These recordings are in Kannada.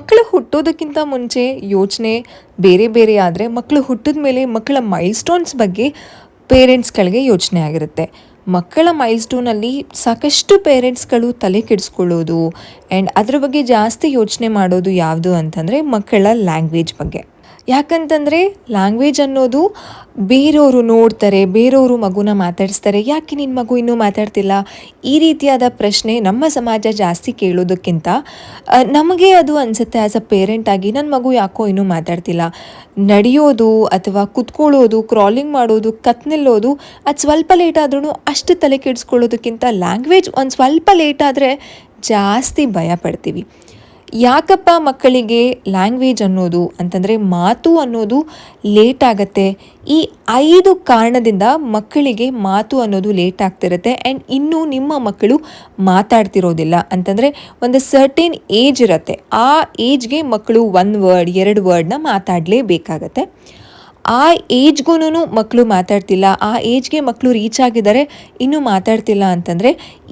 ಮಕ್ಕಳು ಹುಟ್ಟೋದಕ್ಕಿಂತ ಮುಂಚೆ ಯೋಚನೆ ಬೇರೆ ಬೇರೆ ಆದರೆ ಮಕ್ಕಳು ಹುಟ್ಟಿದ ಮೇಲೆ ಮಕ್ಕಳ ಮೈಲ್ಸ್ಟೋನ್ಸ್ ಬಗ್ಗೆ ಪೇರೆಂಟ್ಸ್ಗಳಿಗೆ ಯೋಚನೆ ಆಗಿರುತ್ತೆ. ಮಕ್ಕಳ ಮೈಲ್ಸ್ಟೋನಲ್ಲಿ ಸಾಕಷ್ಟು ಪೇರೆಂಟ್ಸ್ಗಳು ತಲೆ ಕೆಡಿಸ್ಕೊಳ್ಳೋದು ಆ್ಯಂಡ್ ಅದರ ಬಗ್ಗೆ ಜಾಸ್ತಿ ಯೋಚನೆ ಮಾಡೋದು ಯಾವುದು ಅಂತಂದರೆ ಮಕ್ಕಳ ಲ್ಯಾಂಗ್ವೇಜ್ ಬಗ್ಗೆ. ಯಾಕಂತಂದರೆ ಲ್ಯಾಂಗ್ವೇಜ್ ಅನ್ನೋದು ಬೇರೆಯವರು ನೋಡ್ತಾರೆ ಬೇರೆಯವರು ಮಗುನ ಮಾತಾಡಿಸ್ತಾರೆ. ಯಾಕೆ ನಿನ್ನ ಮಗು ಇನ್ನೂ ಮಾತಾಡ್ತಿಲ್ಲ? ಈ ರೀತಿಯಾದ ಪ್ರಶ್ನೆ ನಮ್ಮ ಸಮಾಜ ಜಾಸ್ತಿ ಕೇಳೋದಕ್ಕಿಂತ ನಮಗೆ ಅದು ಅನಿಸುತ್ತೆ ಆ್ಯಸ್ ಅ ಪೇರೆಂಟ್ ಆಗಿ ನನ್ನ ಮಗು ಯಾಕೋ ಇನ್ನೂ ಮಾತಾಡ್ತಿಲ್ಲ? ನಡೆಯೋದು ಅಥವಾ ಕುತ್ಕೊಳ್ಳೋದು ಕ್ರಾಲಿಂಗ್ ಮಾಡೋದು ಕತ್ ನಿಲ್ಲೋದು ಅದು ಸ್ವಲ್ಪ ಲೇಟ್ ಆದ್ರೂ ಅಷ್ಟು ತಲೆ ಕೆಡಿಸ್ಕೊಳ್ಳೋದಕ್ಕಿಂತ ಲ್ಯಾಂಗ್ವೇಜ್ ಒಂದು ಸ್ವಲ್ಪ ಲೇಟ್ ಆದರೆ ಜಾಸ್ತಿ ಭಯ ಪಡ್ತೀವಿ. ಯಾಕಪ್ಪ ಮಕ್ಕಳಿಗೆ ಲ್ಯಾಂಗ್ವೇಜ್ ಅನ್ನೋದು ಅಂತಂದರೆ ಮಾತು ಅನ್ನೋದು ಲೇಟ್ ಆಗತ್ತೆ? ಈ ಐದು ಕಾರಣದಿಂದ ಮಕ್ಕಳಿಗೆ ಮಾತು ಅನ್ನೋದು ಲೇಟ್ ಆಗ್ತಿರುತ್ತೆ ಆ್ಯಂಡ್ ಇನ್ನೂ ನಿಮ್ಮ ಮಕ್ಕಳು ಮಾತಾಡ್ತಿರೋದಿಲ್ಲ. ಅಂತಂದರೆ ಒಂದು ಸರ್ಟೇನ್ ಏಜ್ ಇರುತ್ತೆ. ಆ ಏಜ್ಗೆ ಮಕ್ಕಳು ಒಂದು ವರ್ಡ್ ಎರಡು ವರ್ಡ್ನ ಮಾತಾಡಲೇಬೇಕಾಗತ್ತೆ. ಆ ಏಜ್ಗೂನು ಮಕ್ಕಳು ಮಾತಾಡ್ತಿಲ್ಲ, ಆ ಏಜ್ಗೆ ಮಕ್ಕಳು ರೀಚ್ ಆಗಿದ್ದಾರೆ, ಇನ್ನೂ ಮಾತಾಡ್ತಿಲ್ಲ ಅಂತಂದರೆ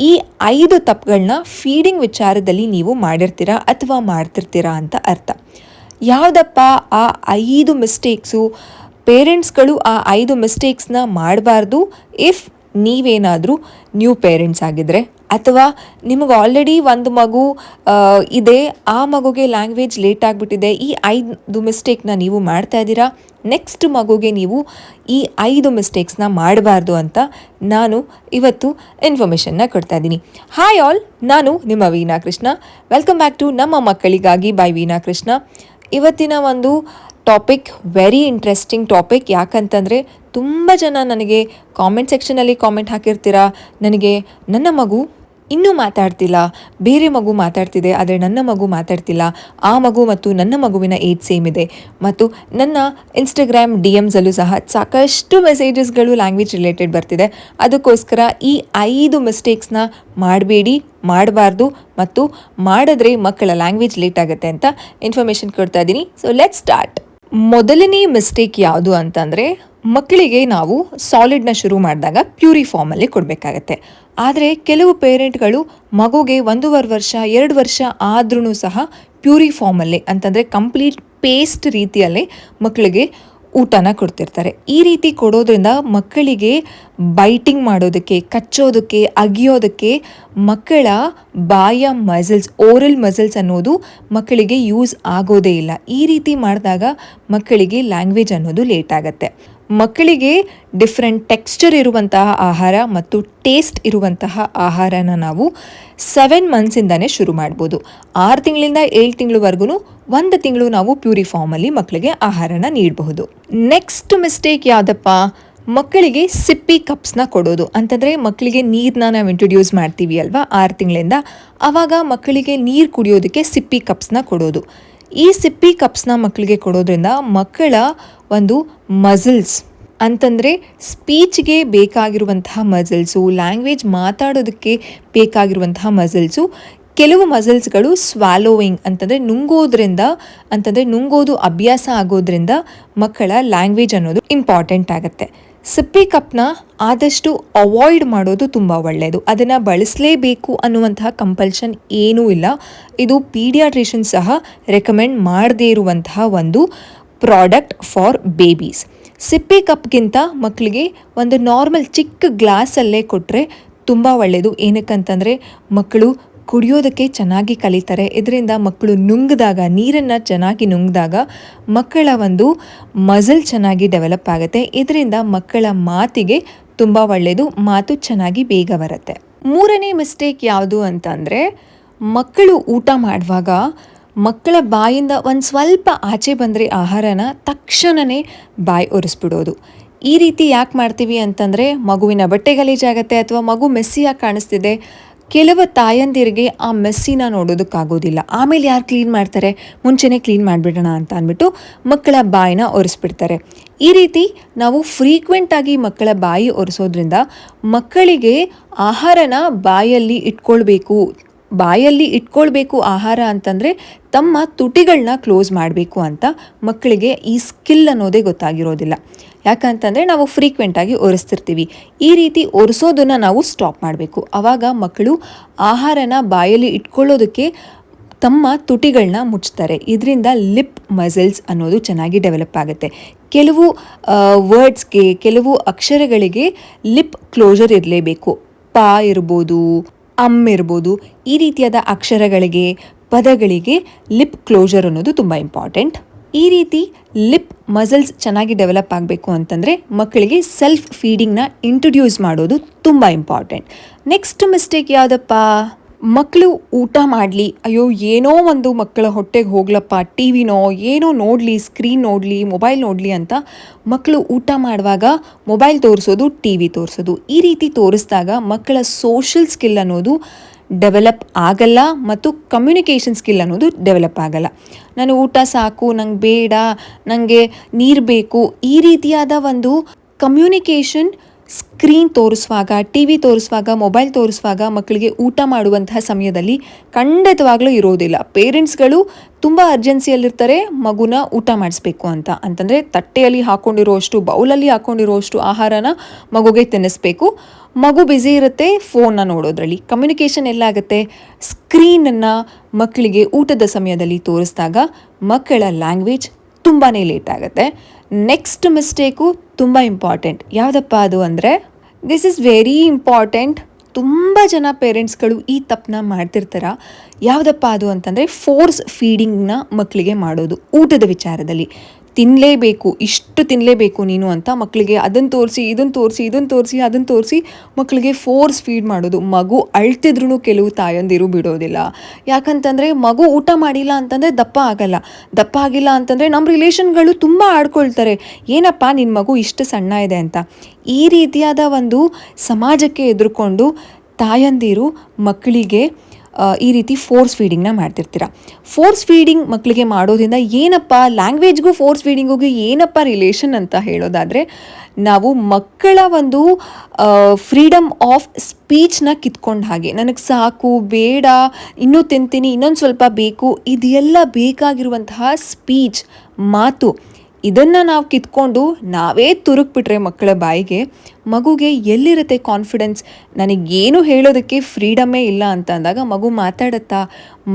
ಈ ಐದು ತಪ್ಪುಗಳನ್ನ ಫೀಡಿಂಗ್ ವಿಚಾರದಲ್ಲಿ ನೀವು ಮಾಡಿರ್ತೀರಾ ಅಥವಾ ಮಾಡ್ತಿರ್ತೀರಾ ಅಂತ ಅರ್ಥ. ಯಾವುದಪ್ಪ ಆ ಐದು ಮಿಸ್ಟೇಕ್ಸು ಪೇರೆಂಟ್ಸ್ಗಳು ಆ ಐದು ಮಿಸ್ಟೇಕ್ಸ್ನ ಮಾಡಬಾರ್ದು. ಇಫ್ ನೀವೇನಾದರೂ ನ್ಯೂ ಪೇರೆಂಟ್ಸ್ ಆಗಿದ್ರೆ ಅಥವಾ ನಿಮಗೆ ಆಲ್ರೆಡಿ ಒಂದು ಮಗು ಇದೆ, ಆ ಮಗುಗೆ ಲ್ಯಾಂಗ್ವೇಜ್ ಲೇಟ್ ಆಗಿಬಿಟ್ಟಿದೆ, ಈ ಐದು ಮಿಸ್ಟೇಕ್ನ ನೀವು ಮಾಡ್ತಾ ಇದ್ದೀರಾ? ನೆಕ್ಸ್ಟ್ ಮಗುಗೆ ನೀವು ಈ ಐದು ಮಿಸ್ಟೇಕ್ಸ್ನ ಮಾಡಬಾರ್ದು ಅಂತ ನಾನು ಇವತ್ತು ಇನ್ಫಾರ್ಮೇಷನ್ನ ಕೊಡ್ತಾ ಇದ್ದೀನಿ. ಹಾಯ್ ಆಲ್ ನಾನು ನಿಮ್ಮ Veena Krishna. Welcome back to ನಮ್ಮ ಮಕ್ಕಳಿಗಾಗಿ ಬೈ ವೀಣಾ ಕೃಷ್ಣ. ಇವತ್ತಿನ ಒಂದು ಟಾಪಿಕ್ ವೆರಿ ಇಂಟ್ರೆಸ್ಟಿಂಗ್ ಟಾಪಿಕ್ ಯಾಕಂತಂದರೆ ತುಂಬ ಜನ ನನಗೆ ಕಾಮೆಂಟ್ ಸೆಕ್ಷನಲ್ಲಿ ಕಾಮೆಂಟ್ ಹಾಕಿರ್ತೀರಾ? ನನಗೆ ನನ್ನ ಮಗು ಇನ್ನೂ ಮಾತಾಡ್ತಿಲ್ಲ. ಬೇರೆ ಮಗು ಮಾತಾಡ್ತಿದೆ, ಆದರೆ ನನ್ನ ಮಗು ಮಾತಾಡ್ತಿಲ್ಲ. ಆ ಮಗು ಮತ್ತು ನನ್ನ ಮಗುವಿನ ಏಜ್ ಸೇಮ್ ಇದೆ. ಮತ್ತು ನನ್ನ ಇನ್ಸ್ಟಾಗ್ರಾಮ್ ಡಿ ಎಮ್ಸಲ್ಲೂ ಸಹ ಸಾಕಷ್ಟು ಮೆಸೇಜಸ್ಗಳು ಲ್ಯಾಂಗ್ವೇಜ್ ರಿಲೇಟೆಡ್ ಬರ್ತಿದೆ. ಅದಕ್ಕೋಸ್ಕರ ಈ ಐದು ಮಿಸ್ಟೇಕ್ಸ್ನ ಮಾಡಬೇಡಿ, ಮಾಡಬಾರ್ದು ಮತ್ತು ಮಾಡಿದ್ರೆ ಮಕ್ಕಳ ಲ್ಯಾಂಗ್ವೇಜ್ ಲೇಟ್ ಆಗುತ್ತೆ ಅಂತ ಇನ್ಫಾರ್ಮೇಷನ್ ಕೊಡ್ತಾ ಇದ್ದೀನಿ. ಸೊ ಲೆಟ್ ಸ್ಟಾರ್ಟ್ ಮೊದಲನೇ ಮಿಸ್ಟೇಕ್ ಯಾವುದು ಅಂತಂದರೆ, ಮಕ್ಕಳಿಗೆ ನಾವು ಸಾಲಿಡ್ನ ಶುರು ಮಾಡಿದಾಗ ಪ್ಯೂರಿ ಫಾರ್ಮಲ್ಲಿ ಕೊಡಬೇಕಾಗತ್ತೆ. ಆದರೆ ಕೆಲವು ಪೇರೆಂಟ್ಗಳು ಮಗುಗೆ ಒಂದೂವರೆ ವರ್ಷ, ಎರಡು ವರ್ಷ ಆದ್ರೂ ಸಹ ಪ್ಯೂರಿ ಫಾರ್ಮಲ್ಲಿ ಅಂತಂದರೆ ಕಂಪ್ಲೀಟ್ ಪೇಸ್ಟ್ ರೀತಿಯಲ್ಲಿ ಮಕ್ಕಳಿಗೆ ಊಟನ ಕೊಡ್ತಿರ್ತಾರೆ. ಈ ರೀತಿ ಕೊಡೋದ್ರಿಂದ ಮಕ್ಕಳಿಗೆ ಬೈಟಿಂಗ್ ಮಾಡೋದಕ್ಕೆ, ಕಚ್ಚೋದಕ್ಕೆ, ಅಗಿಯೋದಕ್ಕೆ ಮಕ್ಕಳ ಬಾಯ ಮಸಲ್ಸ್ ಓರಲ್ ಮಸಲ್ಸ್ ಅನ್ನೋದು ಮಕ್ಕಳಿಗೆ ಯೂಸ್ ಆಗೋದೇ ಇಲ್ಲ. ಈ ರೀತಿ ಮಾಡಿದಾಗ ಮಕ್ಕಳಿಗೆ ಲ್ಯಾಂಗ್ವೇಜ್ ಅನ್ನೋದು ಲೇಟ್ ಆಗುತ್ತೆ. ಮಕ್ಕಳಿಗೆ ಡಿಫ್ರೆಂಟ್ ಟೆಕ್ಸ್ಚರ್ ಇರುವಂತಹ ಆಹಾರ ಮತ್ತು ಟೇಸ್ಟ್ ಇರುವಂತಹ ಆಹಾರನ ನಾವು ಸೆವೆನ್ ಮಂತ್ಸಿಂದನೇ ಶುರು ಮಾಡ್ಬೋದು. ಆರು ತಿಂಗಳಿಂದ ಏಳು ತಿಂಗಳವರೆಗೂ ಒಂದು ತಿಂಗಳು ನಾವು ಪ್ಯೂರಿ ಫಾರ್ಮಲ್ಲಿ ಮಕ್ಕಳಿಗೆ ಆಹಾರನ ನೀಡಬಹುದು. ನೆಕ್ಸ್ಟ್ ಮಿಸ್ಟೇಕ್ ಯಾವುದಪ್ಪ? ಮಕ್ಕಳಿಗೆ ಸಿಪ್ಪಿ ಕಪ್ಸ್ನ ಕೊಡೋದು. ಅಂತಂದರೆ ಮಕ್ಕಳಿಗೆ ನೀರನ್ನ ನಾವು ಇಂಟ್ರೊಡ್ಯೂಸ್ ಮಾಡ್ತೀವಿ ಅಲ್ವಾ? ಆರು ತಿಂಗಳಿಂದ ಆವಾಗ ಮಕ್ಕಳಿಗೆ ನೀರು ಕುಡಿಯೋದಕ್ಕೆ ಸಿಪ್ಪಿ ಕಪ್ಸ್ನ ಕೊಡೋದು. ಈ ಸಿಪ್ಪಿ ಕಪ್ಸ್ನ ಮಕ್ಕಳಿಗೆ ಕೊಡೋದ್ರಿಂದ ಮಕ್ಕಳ ಒಂದು ಮಸಲ್ಸ್ ಅಂತಂದರೆ ಸ್ಪೀಚ್ಗೆ ಬೇಕಾಗಿರುವಂತಹ ಮಸಲ್ಸು, ಲ್ಯಾಂಗ್ವೇಜ್ ಮಾತಾಡೋದಕ್ಕೆ ಬೇಕಾಗಿರುವಂತಹ ಮಸಲ್ಸು. ಕೆಲವು ಮಸಲ್ಸ್ಗಳು ಸ್ವಾಲೋವಿಂಗ್ ಅಂತಂದರೆ ನುಂಗೋದ್ರಿಂದ ಅಂತಂದರೆ ನುಂಗೋದು ಅಭ್ಯಾಸ ಆಗೋದ್ರಿಂದ ಮಕ್ಕಳ ಲ್ಯಾಂಗ್ವೇಜ್ ಅನ್ನೋದು ಇಂಪಾರ್ಟೆಂಟ್ ಆಗುತ್ತೆ. ಸಿಪ್ಪಿ ಕಪ್ನ ಆದಷ್ಟು ಅವಾಯ್ಡ್ ಮಾಡೋದು ತುಂಬ ಒಳ್ಳೆಯದು ಅದನ್ನು ಬಳಸಲೇಬೇಕು ಅನ್ನುವಂತಹ ಕಂಪಲ್ಷನ್ ಏನೂ ಇಲ್ಲ. ಇದು ಪೀಡಿಯಾಟ್ರಿಷನ್ ಸಹ ರೆಕಮೆಂಡ್ ಮಾಡದೇ ಇರುವಂತಹ ಒಂದು ಪ್ರಾಡಕ್ಟ್ ಫಾರ್ ಬೇಬೀಸ್ ಸಿಪ್ಪಿ ಕಪ್ಗಿಂತ ಮಕ್ಕಳಿಗೆ ಒಂದು ನಾರ್ಮಲ್ ಚಿಕ್ಕ ಗ್ಲಾಸಲ್ಲೇ ಕೊಟ್ಟರೆ ತುಂಬ ಒಳ್ಳೆಯದು ಏನಕ್ಕಂತಂದರೆ ಮಕ್ಕಳು ಕುಡಿಯೋದಕ್ಕೆ ಚೆನ್ನಾಗಿ ಕಲಿತಾರೆ. ಇದರಿಂದ ಮಕ್ಕಳು ನುಂಗಿದಾಗ, ನೀರನ್ನು ಚೆನ್ನಾಗಿ ನುಂಗಿದಾಗ ಮಕ್ಕಳ ಒಂದು ಮಜಲ್ ಚೆನ್ನಾಗಿ ಡೆವಲಪ್ ಆಗುತ್ತೆ. ಇದರಿಂದ ಮಕ್ಕಳ ಮಾತಿಗೆ ತುಂಬ ಒಳ್ಳೆಯದು ಮಾತು ಚೆನ್ನಾಗಿ ಬೇಗ ಬರುತ್ತೆ. ಮೂರನೇ ಮಿಸ್ಟೇಕ್ ಯಾವುದು ಅಂತಂದರೆ, ಮಕ್ಕಳು ಊಟ ಮಾಡುವಾಗ ಮಕ್ಕಳ ಬಾಯಿಂದ ಒಂದು ಸ್ವಲ್ಪ ಆಚೆ ಬಂದರೆ ಆಹಾರನ ತಕ್ಷಣವೇ ಬಾಯಿ ಒರೆಸ್ಬಿಡೋದು. ಈ ರೀತಿ ಯಾಕೆ ಮಾಡ್ತೀವಿ ಅಂತಂದರೆ, ಮಗುವಿನ ಬಟ್ಟೆ ಗಲೀಜಾಗತ್ತೆ ಅಥವಾ ಮಗು ಮೆಸ್ಸಿಯಾಗಿ ಕಾಣಿಸ್ತಿದೆ ಕೆಲವು ತಾಯಂದಿರಿಗೆ ಆ ಮೆಸ್ಸಿನ ನೋಡೋದಕ್ಕಾಗೋದಿಲ್ಲ. ಆಮೇಲೆ ಯಾರು ಕ್ಲೀನ್ ಮಾಡ್ತಾರೆ? ಮುಂಚೆನೇ ಕ್ಲೀನ್ ಮಾಡಿಬಿಡೋಣ ಅಂತ ಅಂದ್ಬಿಟ್ಟು ಮಕ್ಕಳ ಬಾಯಿನ ಒರೆಸ್ಬಿಡ್ತಾರೆ. ಈ ರೀತಿ ನಾವು ಫ್ರೀಕ್ವೆಂಟಾಗಿ ಮಕ್ಕಳ ಬಾಯಿ ಒರೆಸೋದ್ರಿಂದ ಮಕ್ಕಳಿಗೆ ಆಹಾರನ ಬಾಯಲ್ಲಿ ಇಟ್ಕೊಳ್ಬೇಕು. ಬಾಯಲ್ಲಿ ಇಟ್ಕೊಳ್ಬೇಕು ಆಹಾರ ಅಂತಂದರೆ ತಮ್ಮ ತುಟಿಗಳನ್ನ ಕ್ಲೋಸ್ ಮಾಡಬೇಕು ಅಂತ ಮಕ್ಕಳಿಗೆ ಈ ಸ್ಕಿಲ್ ಅನ್ನೋದೇ ಗೊತ್ತಾಗಿರೋದಿಲ್ಲ. ಯಾಕಂತಂದರೆ ನಾವು ಫ್ರೀಕ್ವೆಂಟಾಗಿ ಒರೆಸ್ತಿರ್ತೀವಿ ಈ ರೀತಿ ಒರೆಸೋದನ್ನು ನಾವು ಸ್ಟಾಪ್ ಮಾಡಬೇಕು. ಆವಾಗ ಮಕ್ಕಳು ಆಹಾರನ ಬಾಯಲ್ಲಿ ಇಟ್ಕೊಳ್ಳೋದಕ್ಕೆ ತಮ್ಮ ತುಟಿಗಳನ್ನ ಮುಚ್ತಾರೆ. ಇದರಿಂದ ಲಿಪ್ ಮಸಲ್ಸ್ ಅನ್ನೋದು ಚೆನ್ನಾಗಿ ಡೆವಲಪ್ ಆಗುತ್ತೆ. ಕೆಲವು ವರ್ಡ್ಸ್ಗೆ ಕೆಲವು ಅಕ್ಷರಗಳಿಗೆ ಲಿಪ್ ಕ್ಲೋಸರ್ ಇರಲೇಬೇಕು. ಪಾ ಇರ್ಬೋದು ಅಮ್ ಇರ್ಬೋದು, ಈ ರೀತಿಯಾದ ಅಕ್ಷರಗಳಿಗೆ, ಪದಗಳಿಗೆ ಲಿಪ್ ಕ್ಲೋಸರ್ ಅನ್ನೋದು ತುಂಬ ಇಂಪಾರ್ಟೆಂಟ್ ಈ ರೀತಿ ಲಿಪ್ ಮಸಲ್ಸ್ ಚೆನ್ನಾಗಿ ಡೆವಲಪ್ ಆಗಬೇಕು ಅಂತಂದರೆ ಮಕ್ಕಳಿಗೆ ಸೆಲ್ಫ್ ಫೀಡಿಂಗ್ನ ಇಂಟ್ರೊಡ್ಯೂಸ್ ಮಾಡೋದು ತುಂಬ ಇಂಪಾರ್ಟೆಂಟ್ ನೆಕ್ಸ್ಟ್ ಮಿಸ್ಟೇಕ್ ಯಾವುದಪ್ಪ? ಮಕ್ಕಳು ಊಟ ಮಾಡಲಿ, ಅಯ್ಯೋ, ಏನೋ ಒಂದು ಮಕ್ಕಳ ಹೊಟ್ಟೆಗೆ ಹೋಗ್ಲಪ್ಪ ಟಿ ವಿನೋ ಏನೋ ನೋಡಲಿ ಸ್ಕ್ರೀನ್ ನೋಡಲಿ ಮೊಬೈಲ್ ನೋಡಲಿ ಅಂತ ಮಕ್ಕಳು ಊಟ ಮಾಡುವಾಗ ಮೊಬೈಲ್ ತೋರಿಸೋದು ಟಿ ವಿ ತೋರಿಸೋದು. ಈ ರೀತಿ ತೋರಿಸಿದಾಗ ಮಕ್ಕಳ ಸೋಷಲ್ ಸ್ಕಿಲ್ ಅನ್ನೋದು ಡೆವಲಪ್ ಆಗಲ್ಲ ಮತ್ತು ಕಮ್ಯುನಿಕೇಷನ್ ಸ್ಕಿಲ್ ಅನ್ನೋದು ಡೆವಲಪ್ ಆಗಲ್ಲ. ನಾನು ಊಟ ಸಾಕು, ನಂಗೆ ಬೇಡ ನನಗೆ ನೀರು ಬೇಕು ಈ ರೀತಿಯಾದ ಒಂದು ಕಮ್ಯುನಿಕೇಷನ್ ಸ್ಕ್ರೀನ್ ತೋರಿಸುವಾಗ ಟಿ ವಿ ತೋರಿಸುವಾಗ, ಮೊಬೈಲ್ ತೋರಿಸುವಾಗ ಮಕ್ಕಳಿಗೆ ಊಟ ಮಾಡುವಂತಹ ಸಮಯದಲ್ಲಿ ಖಂಡಿತವಾಗ್ಲೂ ಇರೋದಿಲ್ಲ. ಪೇರೆಂಟ್ಸ್ಗಳು ತುಂಬ ಅರ್ಜೆನ್ಸಿಯಲ್ಲಿರ್ತಾರೆ, ಮಗುನ ಊಟ ಮಾಡಿಸ್ಬೇಕು ಅಂತ. ಅಂತಂದರೆ ತಟ್ಟೆಯಲ್ಲಿ ಹಾಕ್ಕೊಂಡಿರೋಷ್ಟು ಬೌಲಲ್ಲಿ ಹಾಕ್ಕೊಂಡಿರೋಷ್ಟು ಆಹಾರನ ಮಗುಗೆ ತಿನ್ನಿಸ್ಬೇಕು. ಮಗು ಬ್ಯುಸಿ ಇರುತ್ತೆ ಫೋನ್ನ ನೋಡೋದ್ರಲ್ಲಿ. ಕಮ್ಯುನಿಕೇಷನ್ ಎಲ್ಲಾಗುತ್ತೆ? ಸ್ಕ್ರೀನನ್ನು ಮಕ್ಕಳಿಗೆ ಊಟದ ಸಮಯದಲ್ಲಿ ತೋರಿಸಿದಾಗ ಮಕ್ಕಳ ಲ್ಯಾಂಗ್ವೇಜ್ ತುಂಬಾ ಲೇಟ್ ಆಗುತ್ತೆ. ನೆಕ್ಸ್ಟ್ ಮಿಸ್ಟೇಕು ತುಂಬ ಇಂಪಾರ್ಟೆಂಟ್ ಯಾವುದಪ್ಪ ಅದು ಅಂದರೆ ದಿಸ್ ಇಸ್ ವೆರಿ ಇಂಪಾರ್ಟೆಂಟ್ ತುಂಬ ಜನ ಪೇರೆಂಟ್ಸ್ಗಳು ಈ ತಪ್ಪನ್ನ ಮಾಡ್ತಿರ್ತಾರ. ಯಾವುದಪ್ಪ ಅದು ಅಂತಂದರೆ ಫೋರ್ಸ್ ಫೀಡಿಂಗ್ನ ಮಕ್ಕಳಿಗೆ ಮಾಡೋದು, ಊಟದ ವಿಚಾರದಲ್ಲಿ. ತಿನ್ನಲೇಬೇಕು ಇಷ್ಟು ತಿನ್ನಲೇಬೇಕು ನೀನು ಅಂತ ಮಕ್ಕಳಿಗೆ ಅದನ್ನು ತೋರಿಸಿ ಇದನ್ನು ತೋರಿಸಿ ಇದನ್ನು ತೋರಿಸಿ ಅದನ್ನು ತೋರಿಸಿ ಮಕ್ಕಳಿಗೆ ಫೋರ್ಸ್ ಫೀಡ್ ಮಾಡೋದು. ಮಗು ಅಳ್ತಿದ್ರು ಕೆಲವು ತಾಯಂದಿರು ಬಿಡೋದಿಲ್ಲ. ಯಾಕಂತಂದರೆ ಮಗು ಊಟ ಮಾಡಿಲ್ಲ ಅಂತಂದರೆ ದಪ್ಪ ಆಗಲ್ಲ. ದಪ್ಪ ಆಗಿಲ್ಲ ಅಂತಂದರೆ ನಮ್ಮ ರಿಲೇಷನ್ಗಳು ತುಂಬ ಆಡ್ಕೊಳ್ತಾರೆ. ಏನಪ್ಪ ನಿನ್ನ ಮಗು ಇಷ್ಟು ಸಣ್ಣ ಇದೆ ಅಂತ. ಈ ರೀತಿಯಾದ ಒಂದು ಸಮಾಜಕ್ಕೆ ಎದುರುಕೊಂಡು ತಾಯಂದಿರು ಮಕ್ಕಳಿಗೆ ಈ ರೀತಿ ಫೋರ್ಸ್ ಫೀಡಿಂಗ್ನ ಮಾಡ್ತಿರ್ತೀರ. ಫೋರ್ಸ್ ಫೀಡಿಂಗ್ ಮಕ್ಕಳಿಗೆ ಮಾಡೋದ್ರಿಂದ ಏನಪ್ಪ ಲ್ಯಾಂಗ್ವೇಜ್ಗೂ ಫೋರ್ಸ್ ಫೀಡಿಂಗಿಗೂ ಏನಪ್ಪ ರಿಲೇಷನ್ ಅಂತ ಹೇಳೋದಾದರೆ, ನಾವು ಮಕ್ಕಳ ಒಂದು ಫ್ರೀಡಮ್ ಆಫ್ ಸ್ಪೀಚ್ನ ಕಿತ್ಕೊಂಡ ಹಾಗೆ. ನನಗೆ ಸಾಕು, ಬೇಡ, ಇನ್ನೂ ತಿಂತೀನಿ, ಇನ್ನೊಂದು ಸ್ವಲ್ಪ ಬೇಕು, ಇದೆಲ್ಲ ಬೇಕಾಗಿರುವಂತಹ ಸ್ಪೀಚ್ ಮಾತು. ಇದನ್ನು ನಾವು ಕಿತ್ಕೊಂಡು ನಾವೇ ತುರುಕ್ಬಿಟ್ರೆ ಮಕ್ಕಳ ಬಾಯಿಗೆ ಮಗುಗೆ ಎಲ್ಲಿರುತ್ತೆ ಕಾನ್ಫಿಡೆನ್ಸ್ ನನಗೇನು ಹೇಳೋದಕ್ಕೆ ಫ್ರೀಡಮ್ಮೇ ಇಲ್ಲ ಅಂತ ಅಂದಾಗ ಮಗು ಮಾತಾಡುತ್ತಾ,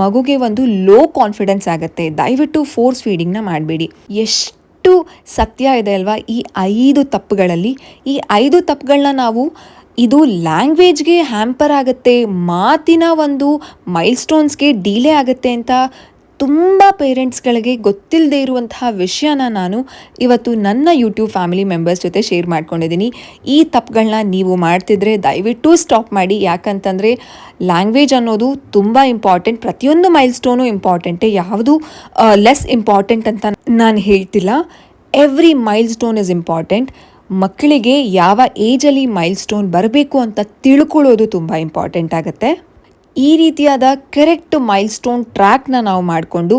ಮಗುಗೆ ಒಂದು ಲೋ ಕಾನ್ಫಿಡೆನ್ಸ್ ಆಗುತ್ತೆ. ದಯವಿಟ್ಟು ಫೋರ್ಸ್ ಫೀಡಿಂಗ್ನ ಮಾಡಬೇಡಿ. ಎಷ್ಟು ಸತ್ಯ ಇದೆ ಅಲ್ವಾ ಈ ಐದು ತಪ್ಪುಗಳಲ್ಲಿ? ಈ ಐದು ತಪ್ಪುಗಳನ್ನ ನಾವು ಇದು ಲ್ಯಾಂಗ್ವೇಜ್ಗೆ ಹ್ಯಾಂಪರ್ ಆಗುತ್ತೆ, ಮಾತಿನ ಒಂದು ಮೈಲ್ಸ್ಟೋನ್ಸ್ಗೆ ಡೀಲೇ ಆಗುತ್ತೆ ಅಂತ ತುಂಬ ಪೇರೆಂಟ್ಸ್ಗಳಿಗೆ ಗೊತ್ತಿಲ್ಲದೆ ಇರುವಂತಹ ವಿಷಯನ ನಾನು ಇವತ್ತು ನನ್ನ ಯೂಟ್ಯೂಬ್ ಫ್ಯಾಮಿಲಿ ಮೆಂಬರ್ಸ್ ಜೊತೆ ಶೇರ್ ಮಾಡ್ಕೊಂಡಿದ್ದೀನಿ. ಈ ತಪ್ಪುಗಳನ್ನ ನೀವು ಮಾಡ್ತಿದ್ರೆ ದಯವಿಟ್ಟು ಸ್ಟಾಪ್ ಮಾಡಿ. ಯಾಕಂತಂದರೆ ಲ್ಯಾಂಗ್ವೇಜ್ ಅನ್ನೋದು ತುಂಬ ಇಂಪಾರ್ಟೆಂಟ್. ಪ್ರತಿಯೊಂದು ಮೈಲ್ ಸ್ಟೋನು ಇಂಪಾರ್ಟೆಂಟೇ. ಯಾವುದು ಲೆಸ್ ಇಂಪಾರ್ಟೆಂಟ್ ಅಂತ ನಾನು ಹೇಳ್ತಿಲ್ಲ. Every milestone is important ಮಕ್ಕಳಿಗೆ ಯಾವ ಏಜಲ್ಲಿ ಮೈಲ್ ಸ್ಟೋನ್ ಬರಬೇಕು ಅಂತ ತಿಳ್ಕೊಳ್ಳೋದು ತುಂಬ ಇಂಪಾರ್ಟೆಂಟ್ ಆಗುತ್ತೆ. ಈ ರೀತಿಯಾದ ಕರೆಕ್ಟ್ ಮೈಲ್ ಸ್ಟೋನ್ ಟ್ರ್ಯಾಕ್ನ ನಾವು ಮಾಡಿಕೊಂಡು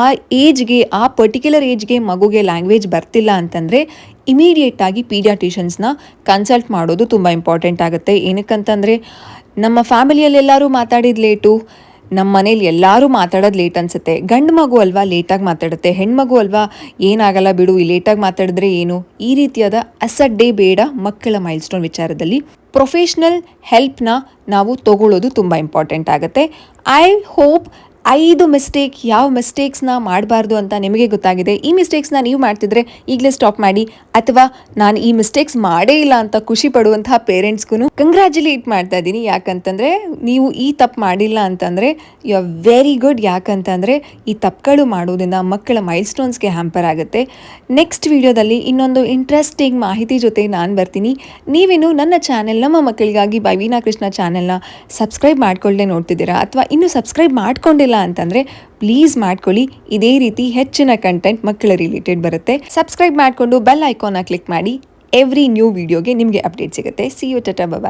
ಆ ಏಜ್ಗೆ, ಆ ಪರ್ಟಿಕ್ಯುಲರ್ ಏಜ್ಗೆ ಮಗುಗೆ ಲ್ಯಾಂಗ್ವೇಜ್ ಬರ್ತಿಲ್ಲ ಅಂತಂದರೆ ಇಮಿಡಿಯೇಟಾಗಿ ಪೀಡಿಯಾಟಿಷನ್ಸ್ನ ಕನ್ಸಲ್ಟ್ ಮಾಡೋದು ತುಂಬ ಇಂಪಾರ್ಟೆಂಟ್ ಆಗುತ್ತೆ. ಏನಕ್ಕಂತಂದರೆ ನಮ್ಮ ಫ್ಯಾಮಿಲಿಯಲ್ಲೆಲ್ಲರೂ ಮಾತಾಡಿದ ಲೇಟು ನಮ್ಮ ಮನೇಲಿ ಎಲ್ಲರೂ ಮಾತಾಡೋದು ಲೇಟ್ ಅನ್ಸುತ್ತೆ. ಗಂಡು ಮಗು ಅಲ್ವಾ ಲೇಟಾಗಿ ಮಾತಾಡುತ್ತೆ ಹೆಣ್ಮಗು ಅಲ್ವಾ ಏನಾಗಲ್ಲ ಬಿಡು, ಈ ಲೇಟಾಗಿ ಮಾತಾಡಿದ್ರೆ ಏನು? ಈ ರೀತಿಯಾದ ಅಸಡ್ಡೆ, ಬೇಡ ಮಕ್ಕಳ ಮೈಲ್ಸ್ಟೋನ್ ವಿಚಾರದಲ್ಲಿ ಪ್ರೊಫೆಷ್ನಲ್ ಹೆಲ್ಪ್ನ ನಾವು ತಗೊಳ್ಳೋದು ತುಂಬ ಇಂಪಾರ್ಟೆಂಟ್ ಆಗುತ್ತೆ. ಐ ಹೋಪ್ ಐದು ಮಿಸ್ಟೇಕ್ ಯಾವ ಮಿಸ್ಟೇಕ್ಸ್ನ ಮಾಡಬಾರ್ದು ಅಂತ ನಿಮಗೆ ಗೊತ್ತಾಗಿದೆ. ಈ ಮಿಸ್ಟೇಕ್ಸ್ನ ನೀವು ಮಾಡ್ತಿದ್ರೆ ಈಗಲೇ ಸ್ಟಾಪ್ ಮಾಡಿ. ಅಥವಾ ನಾನು ಈ ಮಿಸ್ಟೇಕ್ಸ್ ಮಾಡೇ ಇಲ್ಲ ಅಂತ ಖುಷಿ ಪಡುವಂತಹ ಪೇರೆಂಟ್ಸ್ಗೂ ಕಂಗ್ರ್ಯಾಚುಲೇಟ್ ಮಾಡ್ತಾ ಇದ್ದೀನಿ. ಯಾಕಂತಂದರೆ ನೀವು ಈ ತಪ್ಪು ಮಾಡಿಲ್ಲ ಅಂತಂದರೆ ಯು ಆರ್ ವೆರಿ ಗುಡ್. ಯಾಕಂತಂದರೆ ಈ ತಪ್ಪುಗಳು ಮಾಡೋದ್ರಿಂದ ಮಕ್ಕಳ ಮೈಲ್ ಸ್ಟೋನ್ಸ್ಗೆ ಹ್ಯಾಂಪರ್ ಆಗುತ್ತೆ. ನೆಕ್ಸ್ಟ್ ವಿಡಿಯೋದಲ್ಲಿ ಇನ್ನೊಂದು ಇಂಟ್ರೆಸ್ಟಿಂಗ್ ಮಾಹಿತಿ ಜೊತೆ ನಾನು ಬರ್ತೀನಿ. ನೀವೇನು ನನ್ನ ಚಾನೆಲ್, ನಮ್ಮ ಮಕ್ಕಳಿಗಾಗಿ ಬೈವೀನಾ ಕೃಷ್ಣ ಚಾನೆಲ್ನ ಸಬ್ಸ್ಕ್ರೈಬ್ ಮಾಡ್ಕೊಳ್ಳದೆ ನೋಡ್ತಿದ್ದೀರಾ? ಅಥವಾ ಇನ್ನೂ ಸಬ್ಸ್ಕ್ರೈಬ್ ಮಾಡ್ಕೊಂಡಿಲ್ಲ ಅಂತಂದರೆ ಪ್ಲೀಸ್ ಮಾಡ್ಕೊಳ್ಳಿ. ಇದೇ ರೀತಿ ಹೆಚ್ಚಿನ ಕಂಟೆಂಟ್ ಮಕ್ಕಳ ರಿಲೇಟೆಡ್ ಬರುತ್ತೆ. ಸಬ್ಸ್ಕ್ರೈಬ್ ಮಾಡಿಕೊಂಡು ಬೆಲ್ ಐಕಾನ್ ಕ್ಲಿಕ್ ಮಾಡಿ. ಎವ್ರಿ ನ್ಯೂ ವಿಡಿಯೋಗೆ ನಿಮಗೆ ಅಪ್ಡೇಟ್ ಸಿಗುತ್ತೆ. C you ta-ta bye